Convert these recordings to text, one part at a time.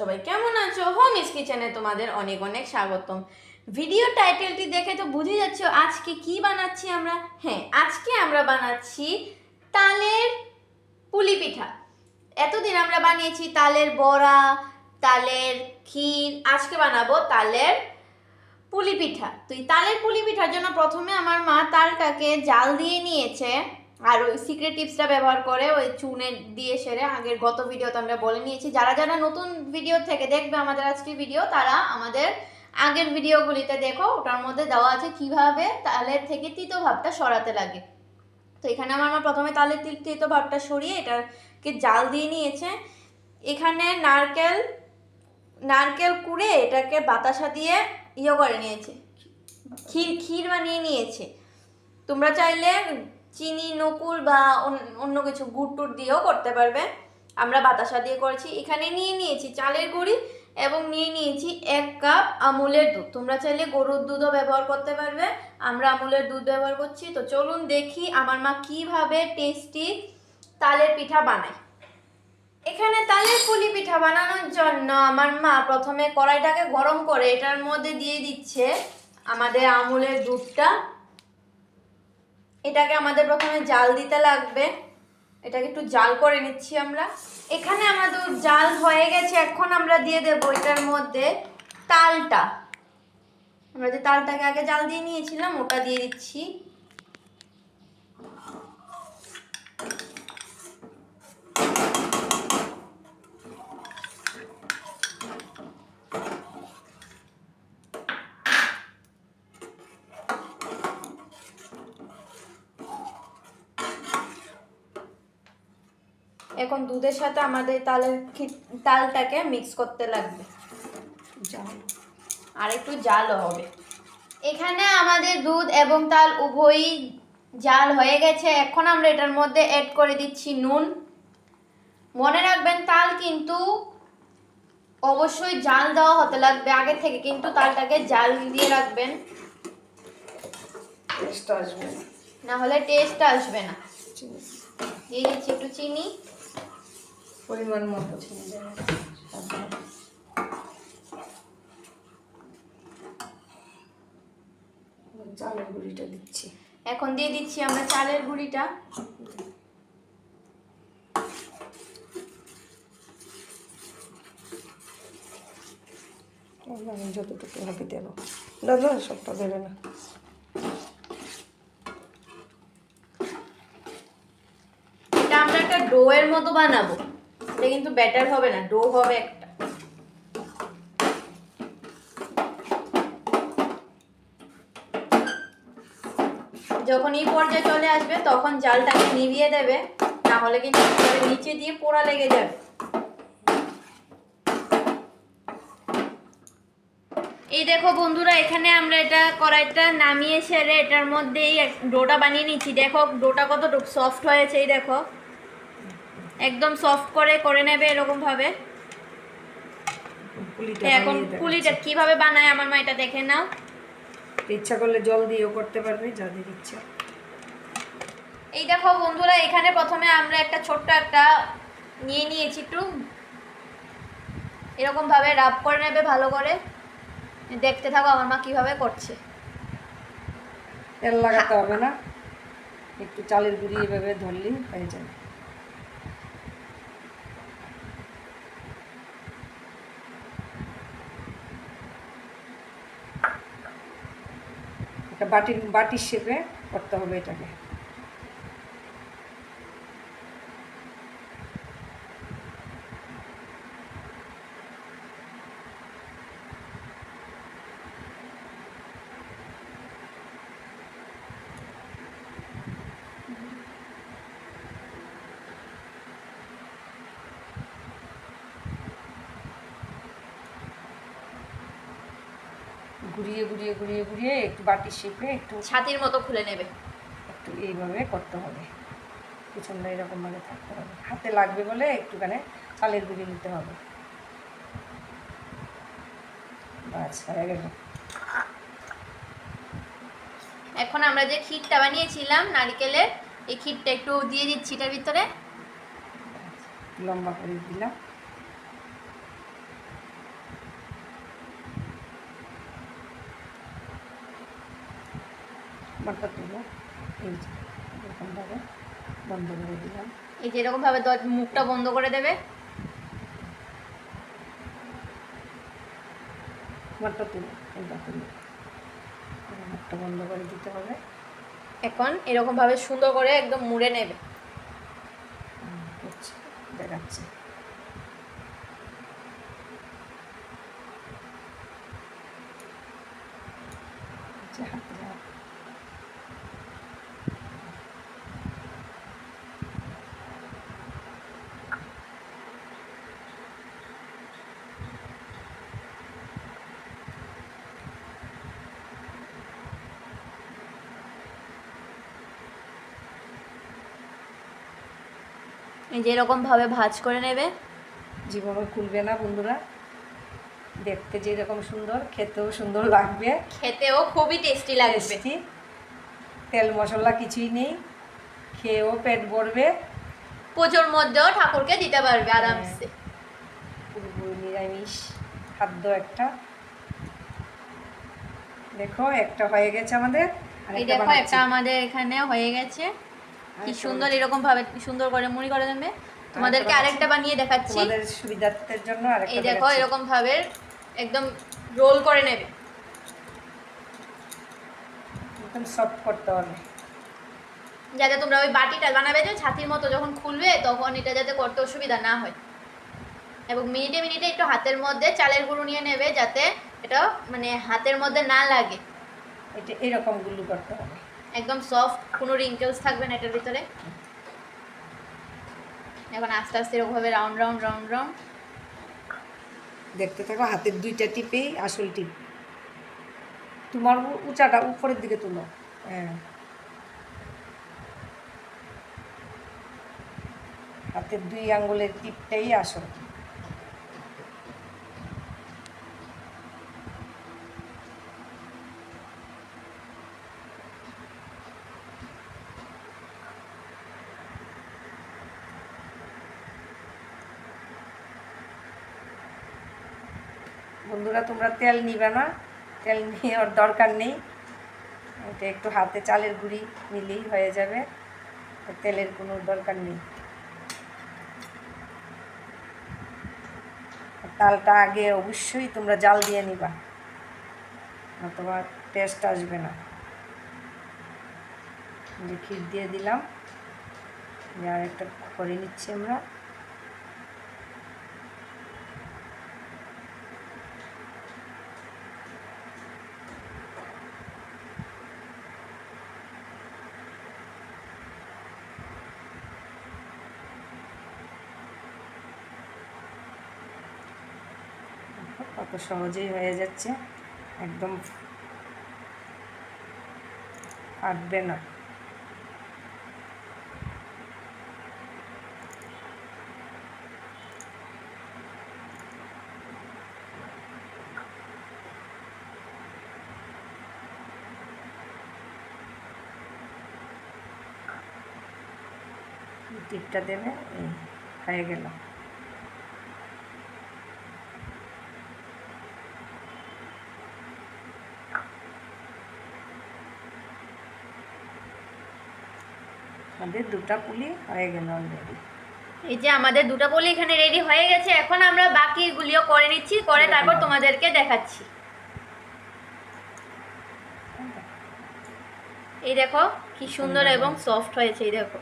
সবাই কেমন আছো? হোম ইস কিচেনে তোমাদের অনেক অনেক স্বাগতম। ভিডিও টাইটেলটি দেখে তো বুঝে যাচ্ছ আজকে কি বানাচ্ছি আমরা? হ্যাঁ আজকে আমরা বানাচ্ছি তালের পুলি পিঠা। এতদিন আমরা বানিয়েছি তালের বড়া, তালের ক্ষীর, আজকে বানাবো তালের পুলি পিঠা। তো এই তালের পুলি পিঠার জন্য প্রথমে আমার মা তালটাকে জাল দিয়ে নিয়েছে। আর ওই সিক্রেট টিপসটা ব্যবহার করে ওই চুনে দিয়ে সেরে আগের গত ভিডিওতে আমরা বলে নিয়েছি। যারা যারা নতুন ভিডিও থেকে দেখবে আমাদের আজকের ভিডিও তারা আমাদের আগের ভিডিওগুলিতে দেখো ওটার মধ্যে দেওয়া আছে কীভাবে তালের থেকে তিতো ভাবটা সরাতে লাগে। তো এখানে আমার মা প্রথমে তালের তিতো ভাবটা সরিয়ে এটাকে জাল দিয়ে নিয়েছে। এখানে নারকেল নারকেল কুড়ে এটাকে বাতাসা দিয়ে ইয়ে করে নিয়েছে। ক্ষীর ক্ষীর বানিয়ে নিয়েছে। তোমরা চাইলে চিনি, নকুল বা অন- অন্য কিছু গুড় টুড় দিয়েও করতে পারবে। আমরা বাতাসা দিয়ে করেছি। এখানে নিয়ে নিয়েছি চালের গুঁড়ি এবং নিয়ে নিয়েছি এক কাপ আমুলের দুধ। তোমরা চাইলে গরুর দুধও ব্যবহার করতে পারবে। আমরা আমুলের দুধ ব্যবহার করছি। তো চলুন দেখি আমার মা কীভাবে টেস্টি তালের পিঠা বানায়। এখানে তালের পুলি পিঠা বানানোর জন্য আমার মা প্রথমে কড়াইটাকে গরম করে এটার মধ্যে দিয়ে দিচ্ছে আমাদের আমুলের দুধটা। এটাকে আমাদের প্রথমে জাল দিতে লাগবে। এটাকে একটু জাল করে নিচ্ছি আমরা। এখানে আমাদের জাল হয়ে গেছে, এখন আমরা দিয়ে দেব এটার মধ্যে তালটা। আমরা যে তালটাকে আগে জাল দিয়ে নিয়েছিলাম, ওটা দিয়ে দিচ্ছি। এখন দুধের সাথে আমাদের তালের তালটাকে মিক্স করতে লাগবে। আর একটু জালও হবে। এখানে আমাদের দুধ এবং তাল উভয়ই জাল হয়ে গেছে। এখন আমরা এটার মধ্যে অ্যাড করে দিচ্ছি নুন। মনে রাখবেন তাল কিন্তু অবশ্যই জাল দেওয়া হতে লাগবে। আগে থেকে কিন্তু তালটাকে জাল দিয়ে রাখবেন। টেস্ট আসবে। না। হলে টেস্ট আসবে না। দিয়ে দিচ্ছি একটু চিনি। পরিমাণ মতো। চালের গুঁড়িটা দিচ্ছি। এখন দিয়ে দিচ্ছি আমরা চালের গুঁড়িটা। আমি যতটুকু হবে দেবো। দাদা সবটা দেবে না। এটা আমরা একটা ডো এর মতো বানাবো। এটা কিন্তু ব্যাটার হবে না ডো হবে একটা। যখন এই পর্যায়ে চলে আসবে, তখন জালটাকে নিভিয়ে দেবে, না হলে কিন্তু নিচে দিয়ে পোড়া লেগে যাবে। এই দেখো বন্ধুরা, এখানে আমরা এটা কড়াইটা নামিয়ে সেরে এটার মধ্যেই ডোটা বানিয়ে নিচ্ছি। দেখো ডোটা কতটুকু সফট হয়েছে, এই দেখো। একদম সফট করে করে নেবে এরকম ভাবে। এখন। পুলিটা কীভাবে বানায় আমার মা এটা দেখে নাও। ইচ্ছা করলে জল দিয়েও করতে পারবে যাদের ইচ্ছা। এই দেখো বন্ধুরা এখানে প্রথমে আমরা একটা ছোট্ট একটা নিয়ে নিয়েছি একটু। এরকম ভাবে রাব করে নেবে ভালো করে। দেখতে থাকো আমার মা কীভাবে করছে। তেল লাগাতে হবে না। একটু চালের গুঁড়ি এভাবে ধরলেই হয়ে যাবে একটা বাটির বাটির শেপে করতে হবে এটাকে। ঘুরিয়ে ঘুরিয়ে ঘুরিয়ে ঘুরিয়ে একটু বাটির শেপে একটু ছাতির মতো খুলে নেবে। একটু এইভাবে করতে হবে। পিছনটা এরকমভাবে থাকতে হবে। হাতে লাগবে বলে একটুখানি চালের গুঁড়ি নিতে হবে। বাস হয়ে গেল। এখন আমরা যে ক্ষীরটা বানিয়েছিলাম নারকেলের এই ক্ষীরটা একটু দিয়ে দিচ্ছি এটার ভিতরে। লম্বা করে দিলাম। মাথা তুলো। এই যে এরকমভাবে বন্ধ করে দিলাম। এই যে এরকম ভাবে দর- মুখটা বন্ধ করে দেবে। মাথা তুলো এইটা তুলো মুখটা বন্ধ করে দিতে হবে। এখন এরকম ভাবে সুন্দর করে একদম মুড়ে নেবে। দেখাচ্ছি। হাতে হাত এই যে এরকম ভাবে ভাজ করে নেবে। জীবনও খুলবে না বন্ধুরা। দেখতে যেরকম সুন্দর খেতেও সুন্দর লাগবে। খেতেও খুবই টেস্টি লাগবে। টেস্টি। তেল মশলা কিছুই নেই। খেয়েও পেট ভরবে। পুজোর মধ্যেও ঠাকুরকে দিতে পারবে আরামসে। পুরোপুরি নিরামিষ খাদ্য একটা। দেখো একটা হয়ে গেছে আমাদের। এই দেখো একটা আমাদের এখানে হয়ে গেছে। কি সুন্দর এরকম ভাবে সুন্দর করে মুড়ি করে দেবে। তোমাদেরকে আরেকটা বানিয়ে দেখাচ্ছি। তোমাদের সুবিধার্থের জন্য আরেকটা এই দেখো এরকম ভাবে একদম রোল করে নেবে। একদম সফট করতে হবে। যাতে তোমরা ওই বাটিটা বানাবে যে ছাতির মতো যখন খুলবে তখন এটা যাতে করতে অসুবিধা না হয়। এবং মিনিটে মিনিটে একটু হাতের মধ্যে চালের গুঁড়ো নিয়ে নেবে যাতে এটা মানে হাতের মধ্যে না লাগে। এটা এরকমগুলো করতে হবে। একদম সফট কোনো রিঙ্কেলস থাকবে না এটার ভিতরে। এখন আস্তে আস্তে এরকমভাবে রাউন্ড রাউন্ড রাউন্ড রাউন্ড দেখতে থাকো, হাতের দুইটা টিপেই আসল টিপ। তোমার উঁচাটা উপরের দিকে তুলো। হ্যাঁ। হাতের দুই আঙ্গুলের টিপটাই আসল। বন্ধুরা, তোমরা তেল নিবে না। তেল নেওয়ার দরকার নেই। এটা একটু হাতে চালের গুঁড়ি নিলেই হয়ে যাবে। তেলের কোনো দরকার নেই। তালটা আগে অবশ্যই তোমরা জাল দিয়ে নিবা, অথবা টেস্ট আসবে না। যে ক্ষীর দিয়ে দিলাম আর একটা করে নিচ্ছি আমরা কত সহজেই হয়ে যাচ্ছে। একদম ফাটবে না। টিপটা দেবে হয়ে গেল। আমাদের দুটা পুলি হয়ে গেল অলরেডি এই যে আমাদের দুটো পুলি এখানে রেডি হয়ে গেছে, এখন আমরা বাকিগুলিও করে নিচ্ছি, করে তারপর তোমাদেরকে দেখাচ্ছি। এই দেখো, কি সুন্দর এবং সফট হয়েছে, এই দেখো।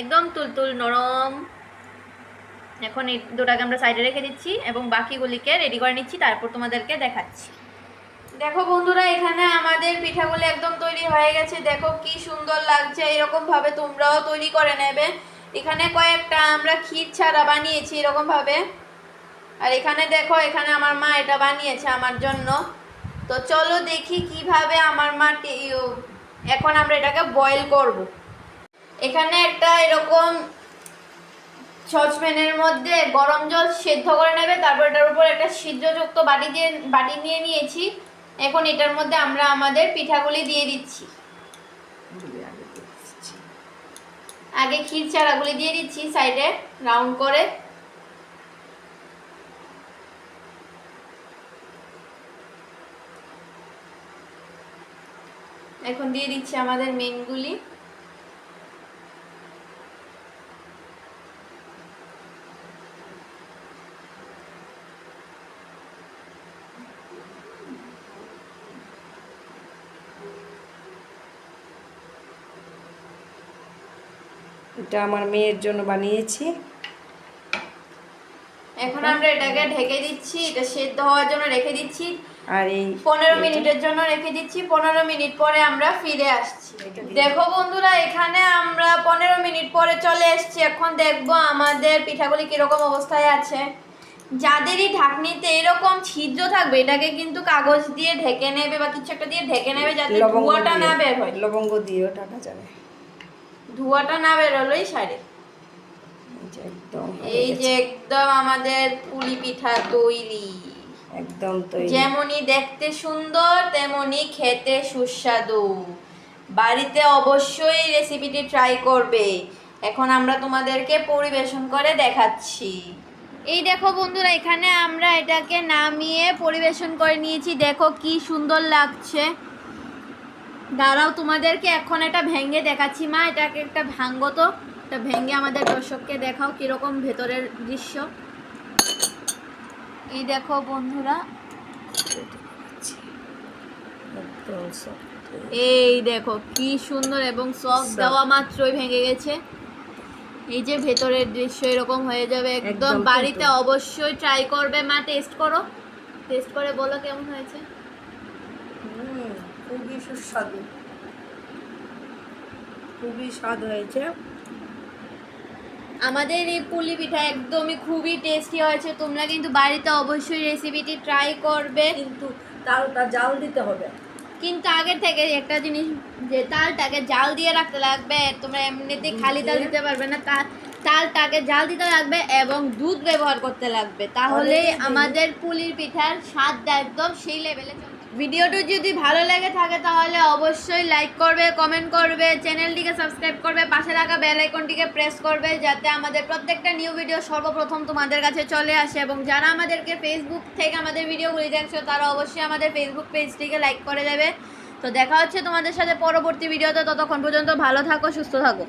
একদম তুলতুল, নরম। এখন এই দুটাকে আমরা সাইডে রেখে দিচ্ছি এবং বাকিগুলিকে রেডি করে নিচ্ছি, তারপর তোমাদেরকে দেখাচ্ছি। দেখো বন্ধুরা, এখানে আমাদের পিঠাগুলো একদম তৈরি হয়ে গেছে। দেখো কি সুন্দর লাগছে এরকম ভাবে তোমরাও তৈরি করে নেবে। এখানে কয়েকটা আমরা ক্ষীর ছাড়া বানিয়েছি এরকম ভাবে আর এখানে দেখো, এখানে আমার মা এটা বানিয়েছে আমার জন্য। তো চলো দেখি কীভাবে আমার মা এখন আমরা এটাকে বয়েল করব। এখানে একটা এরকম সসপ্যানের মধ্যে গরম জল সেদ্ধ করে নেবে, তারপর এটার উপর একটা সিদ্ধযুক্ত বাটি দিয়ে, বাটি নিয়ে নিয়েছি। এখন এটার মধ্যে আমরা আমাদের পিঠাগুলি দিয়ে দিচ্ছি। আগে ক্ষীর চারাগুলি দিয়ে দিচ্ছি সাইডে রাউন্ড করে। এখন দিয়ে দিচ্ছি আমাদের মেনগুলি এটা আমার মেয়ের জন্য বানিয়েছি। এখন আমরা এটাকে ঢেকে দিচ্ছি এটা সেদ্ধ হওয়ার জন্য রেখে দিচ্ছি। আর এই পনেরো মিনিটের জন্য রেখে দিচ্ছি পনেরো মিনিট পরে আমরা ফিরে আসছি। দেখো বন্ধুরা এখানে আমরা পনেরো মিনিট পরে চলে এসেছি। এখন দেখব আমাদের পিঠাগুলি কীরকম অবস্থায় আছে। যাদেরই ঢাকনিতে এরকম ছিদ্র থাকবে এটাকে কিন্তু কাগজ দিয়ে ঢেকে নেবে বা কিছু একটা দিয়ে ঢেকে নেবে যাতে ধোঁয়াটা না বের হয়। লবঙ্গ দিয়েও টাকা যাবে ধোঁয়াটা না বেরোলোই সারে। এই যে একদম আমাদের পুলি পিঠা তৈরি। একদম তৈরি। যেমনই দেখতে সুন্দর তেমনি খেতে সুস্বাদু। বাড়িতে অবশ্যই রেসিপিটি ট্রাই করবে। এখন আমরা তোমাদেরকে পরিবেশন করে দেখাচ্ছি। এই দেখো বন্ধুরা এখানে আমরা এটাকে নামিয়ে পরিবেশন করে নিয়েছি। দেখো কি সুন্দর লাগছে। দাঁড়াও তোমাদেরকে এখন এটা ভেঙে দেখাচ্ছি মা। এটাকে একটা ভাঙ্গো তো। এটা ভেঙে আমাদের দর্শককে দেখাও কীরকম ভেতরের দৃশ্য। এই দেখো বন্ধুরা। এই দেখো কি সুন্দর এবং সফট দেওয়া মাত্রই ভেঙে গেছে। এই যে ভেতরের দৃশ্য এরকম হয়ে যাবে একদম বাড়িতে অবশ্যই ট্রাই করবে। মা টেস্ট করো। টেস্ট করে বলো কেমন হয়েছে। সুস্বাদু খুবই স্বাদ হয়েছে। আমাদের এই পুলি পিঠা একদমই খুবই টেস্টি হয়েছে। তোমরা কিন্তু বাড়িতে অবশ্যই রেসিপিটি ট্রাই করবে। কিন্তু তালটা জাল দিতে হবে। কিন্তু আগে থেকে একটা জিনিস যে তালটাকে জাল দিয়ে রাখতে লাগবে তোমরা এমনিতেই খালি তাল দিতে পারবে না। তা তালটাকে জাল দিতে লাগবে এবং দুধ ব্যবহার করতে লাগবে। তাহলে আমাদের পুলির পিঠার স্বাদটা একদম সেই লেভেলে ভিডিওটি যদি ভালো লেগে থাকে তাহলে অবশ্যই লাইক করবে কমেন্ট করবে চ্যানেলটিকে সাবস্ক্রাইব করবে, পাশে রাখা বেল আইকনটিকে প্রেস করবে যাতে আমাদের প্রত্যেকটা নিউ ভিডিও সর্বপ্রথম তোমাদের কাছে চলে আসে। এবং যারা আমাদেরকে ফেসবুক থেকে আমাদের ভিডিওগুলি দেখছ, তারা অবশ্যই আমাদের ফেসবুক পেজটিকে লাইক করে দেবে। তো দেখা হচ্ছে তোমাদের সাথে পরবর্তী ভিডিওতে ততক্ষণ পর্যন্ত ভালো থাকো, সুস্থ থাকো।